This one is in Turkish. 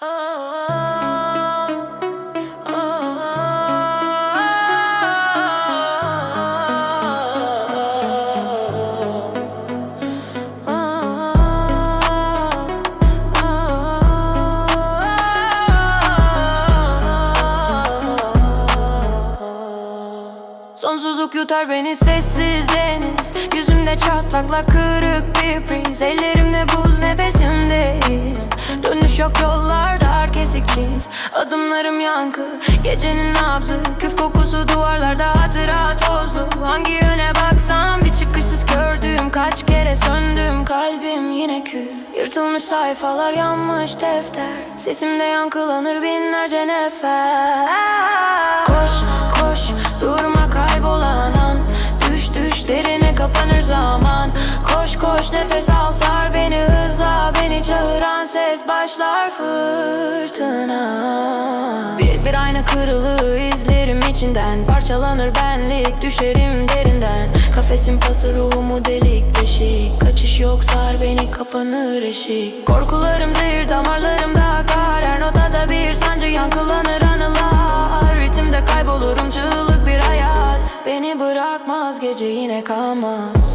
Sonsuzluk yutar beni sessiz deniz. Yüzümde çatlakla kırık bir priz Ellerimde buz nefesimde. iz Dönüş yok yollar dar kesik çiz Adımlarım yankı Gecenin nabzı. Küf kokusu duvarlarda hatıra tozlu. Hangi yöne baksam bir çıkışsız gördüm. Kaç kere söndüm kalbim yine kül. Yırtılmış sayfalar yanmış defter. Sesimde yankılanır binlerce nefer. Koş koş durma kaybolan an. Düş düş derine kapanır zaman. Koş koş nefes al sar beni Beni ses başlar fırtına. Bir bir ayna kırılır izlerim içinden. Parçalanır benlik düşerim derinden. Kafesin pası ruhumu delik deşik. Kaçış yok sar beni kapanır eşik. Korkularım zehir damarlarımda akar Her notada bir sancı yankılanır anılar. Ritimde kaybolurum çığlık bir hayat. Beni bırakmaz gece yine kalmaz